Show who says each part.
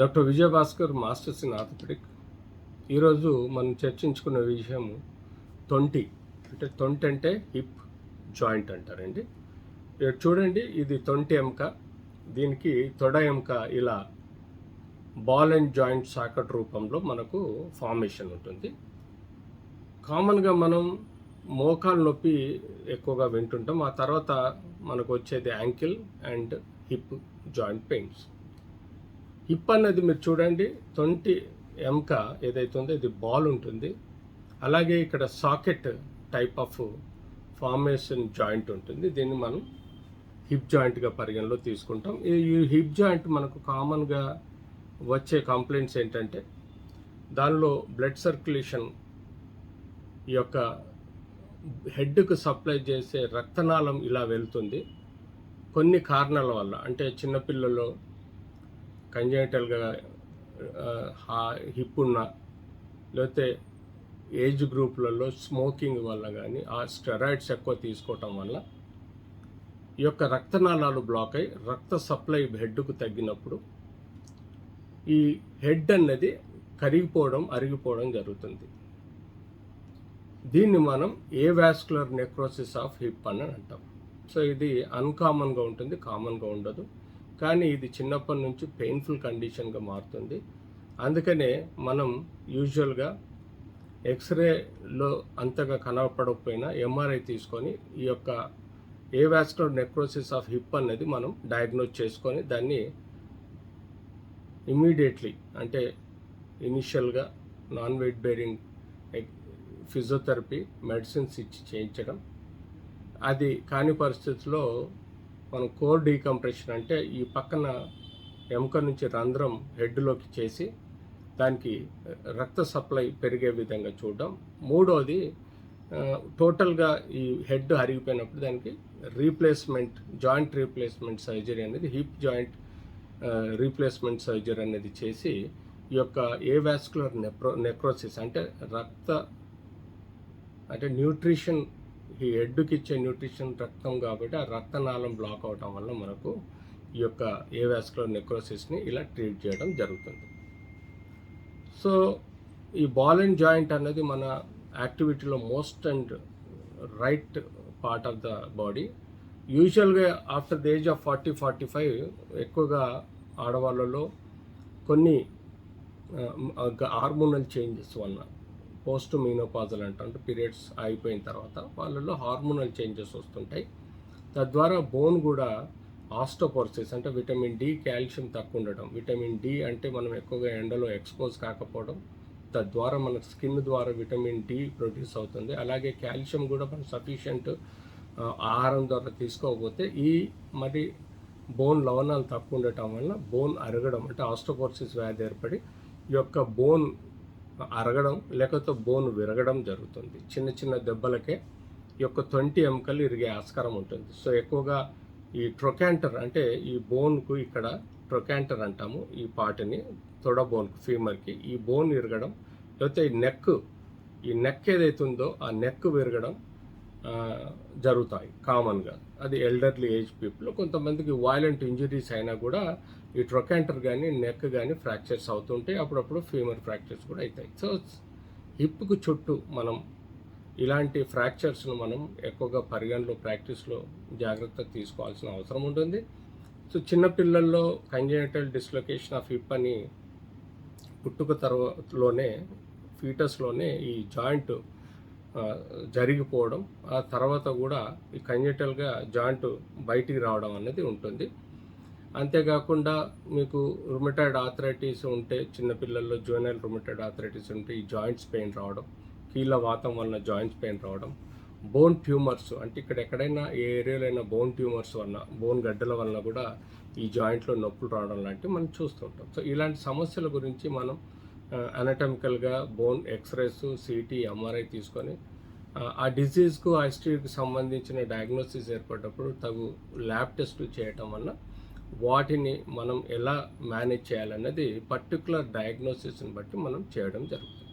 Speaker 1: Doctor Vijayabhaskar masters in orthopedic. ఈరోజు మనం చర్చించుకున్న విషయం తొంటి. అంటే తొంటి అంటే హిప్ జాయింట్ అంటారండి. చూడండి ఇది తొంటి ఎముక. దీనికి తొడ ఎముక ఇలా బాల్ అండ్ జాయింట్ సాకట్ రూపంలో మనకు ఫార్మేషన్ ఉంటుంది. కామన్గా మనం మోకాలు నొప్పి ఎక్కువగా వింటుంటాం. ఆ తర్వాత మనకు వచ్చేది ankle and hip joint pains. Hip అన్నది మీరు చూడండి తొంటి ఎముక ఏదైతే ఉందో ఇది బాల్ ఉంటుంది. అలాగే ఇక్కడ socket type of formation joint ఉంటుంది. దీన్ని మనం హిప్ జాయింట్గా పరిగణలో తీసుకుంటాం. ఈ హిప్ జాయింట్ మనకు కామన్గా వచ్చే కంప్లైంట్స్ ఏంటంటే దానిలో బ్లడ్ సర్క్యులేషన్ ఈ యొక్క హెడ్కు సప్లై చేసే రక్తనాళం ఇలా వెళ్తుంది. కొన్ని కారణాల వల్ల అంటే చిన్నపిల్లలు కంజైటల్గా హిప్ ఉన్న లేకపోతే ఏజ్ గ్రూప్లలో స్మోకింగ్ వల్ల కానీ ఆ స్టెరాయిడ్స్ ఎక్కువ తీసుకోవటం వల్ల ఈ యొక్క రక్తనాళాలు బ్లాక్ అయి రక్త సప్లై హెడ్కు తగ్గినప్పుడు ఈ హెడ్ అన్నది కరిగిపోవడం అరిగిపోవడం జరుగుతుంది. దీన్ని మనం avascular necrosis of hip అని అంటాం. సో ఇది అన్కామన్గా ఉంటుంది కామన్గా ఉండదు. కానీ ఇది చిన్నప్పటి నుంచి పెయిన్ఫుల్ కండిషన్గా మారుతుంది. అందుకనే మనం యూజువల్గా ఎక్స్రేలో అంతగా కనపడకపోయినా ఎంఆర్ఐ తీసుకొని ఈ యొక్క avascular necrosis of hip అనేది మనం డయాగ్నోజ్ చేసుకొని దాన్ని ఇమీడియట్లీ అంటే ఇనిషియల్గా non weight bearing physiotherapy medicines ఇచ్చి చేయించడం. అది కాని పరిస్థితుల్లో మనం కోర్ డీకంప్రెషన్ అంటే ఈ పక్కన ఎముక నుంచి రంధ్రం హెడ్లోకి చేసి దానికి రక్త సప్లై పెరిగే విధంగా చూడడం. మూడోది టోటల్గా ఈ హెడ్ అరిగిపోయినప్పుడు దానికి రీప్లేస్మెంట్ జాయింట్ రీప్లేస్మెంట్ సర్జరీ అనేది హిప్ జాయింట్ రీప్లేస్మెంట్ సర్జరీ అనేది చేసి ఈ యొక్క ఏ వాస్కులర్ నెప్రో నెక్రోసిస్ అంటే రక్త అంటే న్యూట్రిషన్ ఈ హెడ్కి ఇచ్చే న్యూట్రిషన్ రక్తం కాబట్టి ఆ రక్తనాళం బ్లాక్ అవటం వల్ల మనకు ఈ యొక్క ఏ వాస్కులర్ నెక్రోసిస్ని ఇలా ట్రీట్ చేయడం జరుగుతుంది. సో ఈ బాల్ అండ్ జాయింట్ అనేది మన యాక్టివిటీలో most and right part of the body. యూజువల్గా after the age of forty forty five ఎక్కువగా ఆడవాళ్ళలో కొన్ని హార్మోనల్ చేంజెస్ వల్ల పోస్ట్ మీనోపాజల్ అంటే పీరియడ్స్ అయిపోయిన తర్వాత వాళ్ళలో హార్మోనల్ చేంజెస్ వస్తుంటాయి. తద్వారా బోన్ కూడా ఆస్టోపోర్సిస్ అంటే విటమిన్ డి కాల్షియం తక్కువ ఉండడం విటమిన్ డి అంటే మనం ఎక్కువగా ఎండలో ఎక్స్పోజ్ కాకపోవడం. తద్వారా మన స్కిన్ ద్వారా విటమిన్ డి ప్రొడ్యూస్ అవుతుంది. అలాగే కాల్షియం కూడా మనం సఫిషియంట్ ఆహారం ద్వారా తీసుకోకపోతే ఈ మరి బోన్ లవణాలు తక్కువ ఉండటం వల్ల బోన్ అరగడం అంటే ఆస్టోపోర్సిస్ వ్యాధి ఏర్పడి ఈ యొక్క బోన్ అరగడం లేకపోతే బోన్ విరగడం జరుగుతుంది. చిన్న చిన్న దెబ్బలకే ఈ యొక్క తొంటి ఎముకలు ఇరిగే ఆస్కారం ఉంటుంది. సో ఎక్కువగా ఈ ట్రొకాంటర్ అంటే ఈ బోన్కు ఇక్కడ ట్రొకాంటర్ అంటాము ఈ పార్ట్ని తొడ బోన్కు ఫీమర్కి. ఈ బోన్ విరగడం లేకపోతే ఈ నెక్ ఈ నెక్ ఏదైతే ఉందో ఆ నెక్ విరగడం జరుగుతాయి కామన్గా. అది ఎల్డర్లీ ఏజ్ పీపుల్ కొంతమందికి వైలెంట్ ఇంజరీస్ అయినా కూడా ఈ ట్రొకాంటర్ కానీ నెక్ కానీ ఫ్రాక్చర్స్ అవుతుంటాయి అప్పుడప్పుడు ఫీమర్ ఫ్రాక్చర్స్ కూడా అవుతాయి. సో హిప్కు చుట్టూ మనం ఇలాంటి ఫ్రాక్చర్స్ను మనం ఎక్కువగా పరిగణలో ప్రాక్టీస్లో జాగ్రత్త తీసుకోవాల్సిన అవసరం ఉంటుంది. సో చిన్నపిల్లల్లో కంజెనిటల్ డిస్లొకేషన్ ఆఫ్ హిప్ అని పుట్టుక తర్వాతలోనే ఫీటస్లోనే ఈ జాయింట్ జరిగిపోవడం ఆ తర్వాత కూడా ఈ కంజెటల్గా జాయింట్ బయటికి రావడం అనేది ఉంటుంది. అంతేకాకుండా మీకు రుమటైడ్ ఆథరైటిస్ ఉంటే చిన్నపిల్లల్లో జూనైల్ రుమటైడ్ ఆథరైటిస్ ఉంటే ఈ జాయింట్స్ పెయిన్ రావడం కీళ్ళ వాతం వలన జాయింట్స్ పెయిన్ రావడం బోన్ ట్యూమర్స్ అంటే ఇక్కడ ఎక్కడైనా ఏ ఏరియాలో అయినా బోన్ ట్యూమర్స్ వలన బోన్ గడ్డల వలన కూడా ఈ జాయింట్లో నొప్పులు రావడం లాంటివి మనం చూస్తుంటాం సో ఇలాంటి సమస్యల గురించి మనం అనటమికల్గా బోన్ ఎక్స్రేస్ సిటీ ఎంఆర్ఐ తీసుకొని ఆ డిసీజ్కు ఆ హిస్టరీకి సంబంధించిన డయాగ్నోసిస్ ఏర్పడ్డప్పుడు తగు ల్యాబ్ టెస్టులు చేయటం వల్ల వాటిని మనం ఎలా మేనేజ్ చేయాలన్నది పర్టికులర్ డయాగ్నోసిస్ని బట్టి మనం చేయడం జరుగుతుంది.